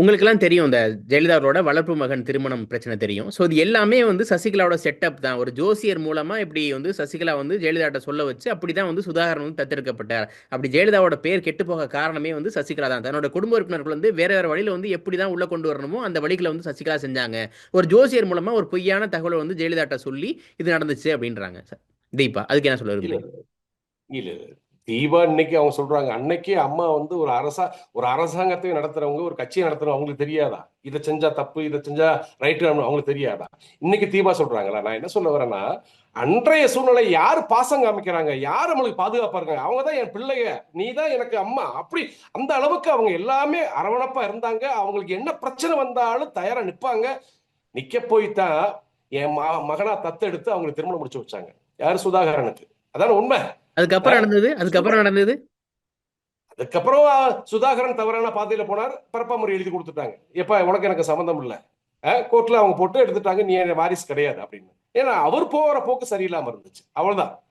உங்களுக்கெல்லாம் தெரியும் இந்த ஜெயலலிதாவோட வளர்ப்பு மகன் திருமணம் பிரச்சனை தெரியும். ஸோ இது எல்லாமே வந்து சசிகலாவோட செட்டப் தான். ஒரு ஜோசியர் மூலமா இப்படி வந்து சசிகலா வந்து ஜெயலலிதாட்ட சொல்ல வச்சு அப்படிதான் வந்து சுதாகரன் வந்து தத்தெடுக்கப்பட்டார். அப்படி ஜெயலலிதாவோட பேர் கெட்டு போக காரணமே வந்து சசிகலா தான். தன்னோட குடும்ப உறுப்பினர்கள் வந்து வேற வேற வழியில வந்து எப்படி தான் உள்ள கொண்டு வரணுமோ அந்த வழிகளை வந்து சசிகலா செஞ்சாங்க. ஒரு ஜோசியர் மூலமா ஒரு பொய்யான தகவலை வந்து ஜெயலலிதாட்ட சொல்லி இது நடந்துச்சு அப்படின்றாங்க தீபா அதுக்கு என்ன சொல்ல இல்ல. தீபா இன்னைக்கு அவங்க சொல்றாங்க அன்னைக்கே அம்மா வந்து ஒரு அரசா ஒரு அரசாங்கத்தையும் நடத்துறவங்க ஒரு கட்சியை நடத்துறவங்க அவங்களுக்கு தெரியாதா? இதை செஞ்சா தப்பு இதை செஞ்சா ரைட்டு அவங்களுக்கு தெரியாதா? இன்னைக்கு தீபா சொல்றாங்களா? நான் என்ன சொல்ல வரேன்னா அன்றைய சூழ்நிலை யார் பாசம் காமிக்கிறாங்க? யார் நம்மளுக்கு பாதுகாப்பா இருக்காங்க? அவங்க தான் என் பிள்ளைய நீ தான் எனக்கு அம்மா. அப்படி அந்த அளவுக்கு அவங்க எல்லாமே அரவணப்பா இருந்தாங்க. அவங்களுக்கு என்ன பிரச்சனை வந்தாலும் தயாரா நிற்பாங்க நிக்க போய் தான் என் ம- மகனா தத்தெடுத்து அவங்களுக்கு திருமணம் முடிச்சு வச்சாங்க. யார்? சுதாகரனுக்கு. அதான உண்மை? அதுக்கப்புறம் நடந்தது? அதுக்கப்புறம் நடந்தது? அதுக்கப்புறம் சுதாகரன் தவறான பாதையில போனார். பரப்பாமுறை எழுதி கொடுத்துட்டாங்க. எப்ப உனக்கு எனக்கு சம்மந்தம் இல்ல. கோர்ட்ல அவங்க போட்டு எடுத்துட்டாங்க. நீ வாரிசு கிடையாது அப்படின்னு. ஏன்னா அவர் போற போக்கு சரியில்லாம இருந்துச்சு. அவ்வளவுதான்.